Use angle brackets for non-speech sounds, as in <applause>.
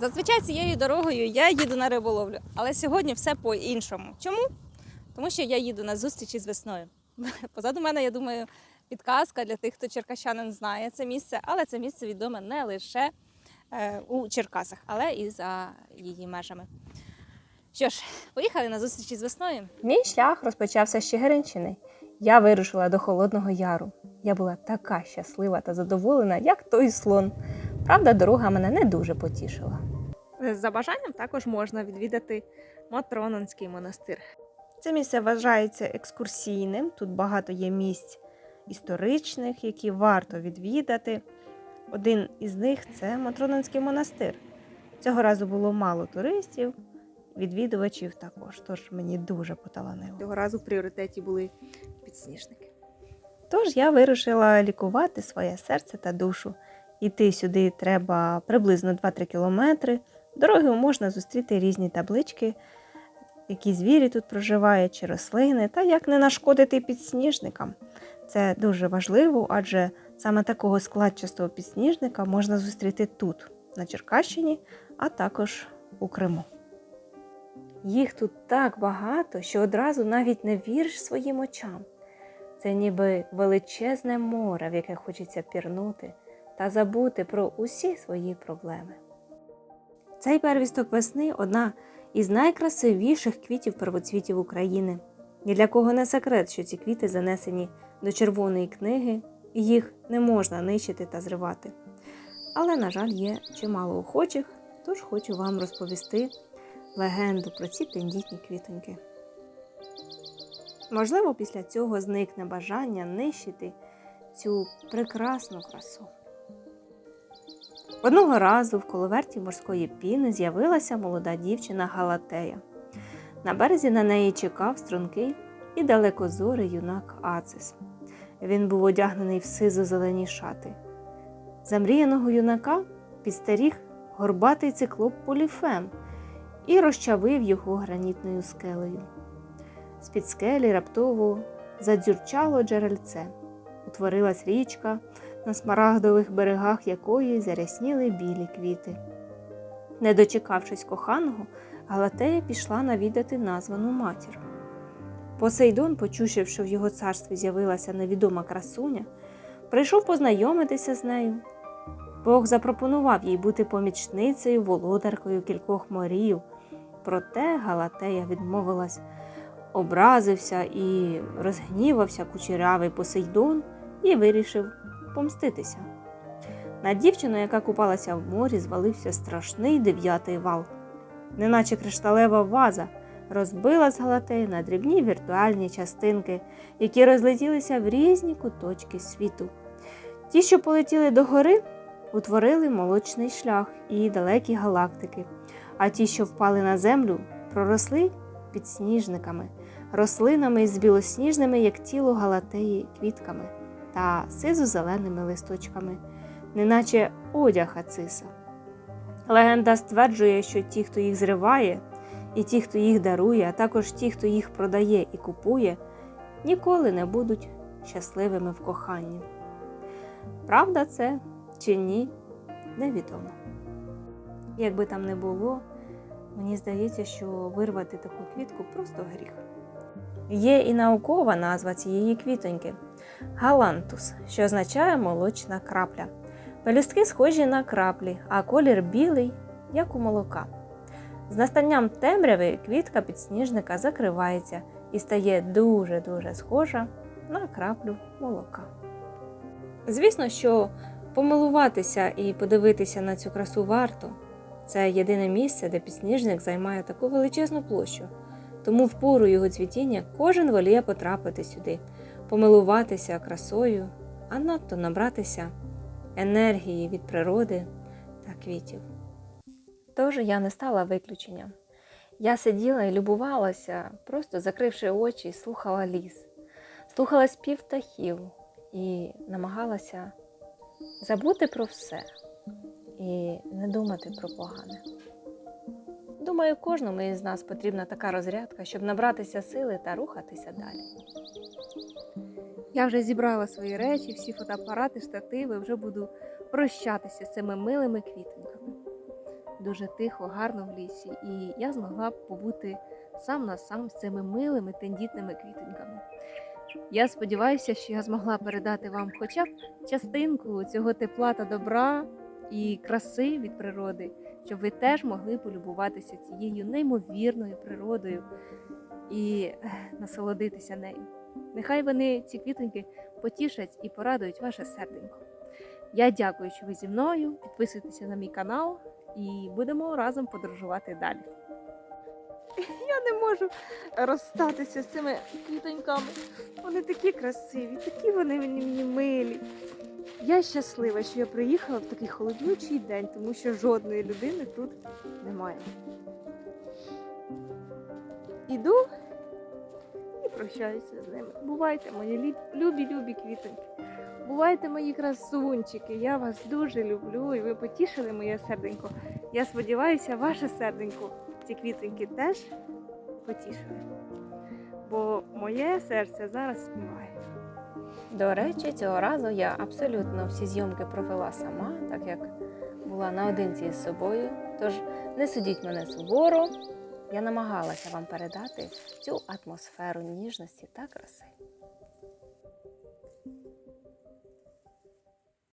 Зазвичай цією дорогою я їду на риболовлю, але сьогодні все по-іншому. Чому? Тому що я їду на зустрічі з весною. <laughs> Позаду мене, я думаю, підказка для тих, хто черкащанин знає це місце, але це місце відоме не лише е, у Черкасах, але і за її межами. Що ж, поїхали на зустрічі з весною. Мій шлях розпочався з Чигиринщини. Я вирушила до Холодного Яру. Я була така щаслива та задоволена, як той слон. Правда, дорога мене не дуже потішила. За бажанням також можна відвідати Матронинський монастир. Це місце вважається екскурсійним. Тут багато є місць історичних, які варто відвідати. Один із них це Матронинський монастир. Цього разу було мало туристів, відвідувачів також, тож мені дуже поталанило. Цього разу в пріоритеті були підсніжники. Тож я вирішила лікувати своє серце та душу. Іти сюди треба приблизно 2-3 кілометри. Дорогою можна зустріти різні таблички, які звірі тут проживають, чи рослини, та як не нашкодити підсніжникам. Це дуже важливо, адже саме такого складчастого підсніжника можна зустріти тут, на Черкащині, а також у Криму. Їх тут так багато, що одразу навіть не віриш своїм очам. Це ніби величезне море, в яке хочеться пірнути та забути про усі свої проблеми. Цей первісток весни одна із найкрасивіших квітів первоцвітів України. Ні для кого не секрет, що ці квіти занесені до червоної книги, і їх не можна нищити та зривати. Але, на жаль, є чимало охочих, тож хочу вам розповісти легенду про ці тендітні квітоньки. Можливо, після цього зникне бажання нищити цю прекрасну красу. Одного разу в коловерті морської піни з'явилася молода дівчина Галатея. На березі на неї чекав стрункий і далекозорий юнак Ацис. Він був одягнений в сизо-зелені шати. Замріяного юнака підстеріг горбатий циклоп Поліфем і розчавив його гранітною скелею. З-під скелі раптово задзюрчало джерельце. Утворилась річка, на смарагдових берегах якої зарясніли білі квіти. Не дочекавшись коханого, Галатея пішла навідати названу матір. Посейдон, почувши, що в його царстві з'явилася невідома красуня, прийшов познайомитися з нею. Бог запропонував їй бути помічницею, володаркою кількох морів. Проте Галатея відмовилась, образився і розгнівався кучерявий Посейдон і вирішив помститися. На дівчину, яка купалася в морі, звалився страшний дев'ятий вал. Неначе кришталева ваза розбила з Галатеї на дрібні віртуальні частинки, які розлетілися в різні куточки світу. Ті, що полетіли догори, утворили молочний шлях і далекі галактики, а ті, що впали на землю, проросли підсніжниками, рослинами з білосніжними, як тіло Галатеї, квітками та сизо-зеленими листочками, неначе одяг Ациса. Легенда стверджує, що ті, хто їх зриває, і ті, хто їх дарує, а також ті, хто їх продає і купує, ніколи не будуть щасливими в коханні. Правда це чи ні, невідомо. Якби там не було, мені здається, що вирвати таку квітку просто гріх. Є і наукова назва цієї квітоньки галантус, що означає молочна крапля. Пелюстки схожі на краплі, а колір білий, як у молока. З настанням темряви квітка підсніжника закривається і стає дуже-дуже схожа на краплю молока. Звісно, що помилуватися і подивитися на цю красу варто. Це єдине місце, де підсніжник займає таку величезну площу. Тому в пору його цвітіння кожен воліє потрапити сюди, помилуватися красою, а надто набратися енергії від природи та квітів. Тож я не стала виключенням. Я сиділа і любувалася, просто закривши очі, слухала ліс, слухала спів птахів і намагалася забути про все і не думати про погане. Думаю, кожному із нас потрібна така розрядка, щоб набратися сили та рухатися далі. Я вже зібрала свої речі, всі фотоапарати, штативи, вже буду прощатися з цими милими квітоньками. дуже тихо, гарно в лісі, і я змогла побути сам на сам з цими милими тендітними квітоньками. Я сподіваюся, що я змогла передати вам хоча б частинку цього тепла та добра і краси від природи, щоб ви теж могли полюбуватися цією неймовірною природою і насолодитися нею. Нехай вони, ці квітоньки, потішать і порадують ваше серденько. Я дякую, що ви зі мною. Підписуйтеся на мій канал і будемо разом подорожувати далі. <laughs> Я не можу розстатися з цими квітоньками. Вони такі красиві, такі вони мені, милі. Я щаслива, що я приїхала в такий холоднючий день, тому що жодної людини тут немає. Іду і прощаюся з ними. Бувайте, мої любі, любі квітоньки. Бувайте, мої красунчики. Я вас дуже люблю і ви потішили моє серденько. Я сподіваюся, ваше серденько ці квітоньки теж потішили. Бо моє серце зараз співає. До речі, цього разу я абсолютно всі зйомки провела сама, так як була наодинці з собою. Тож не судіть мене суворо. Я намагалася вам передати цю атмосферу ніжності та краси.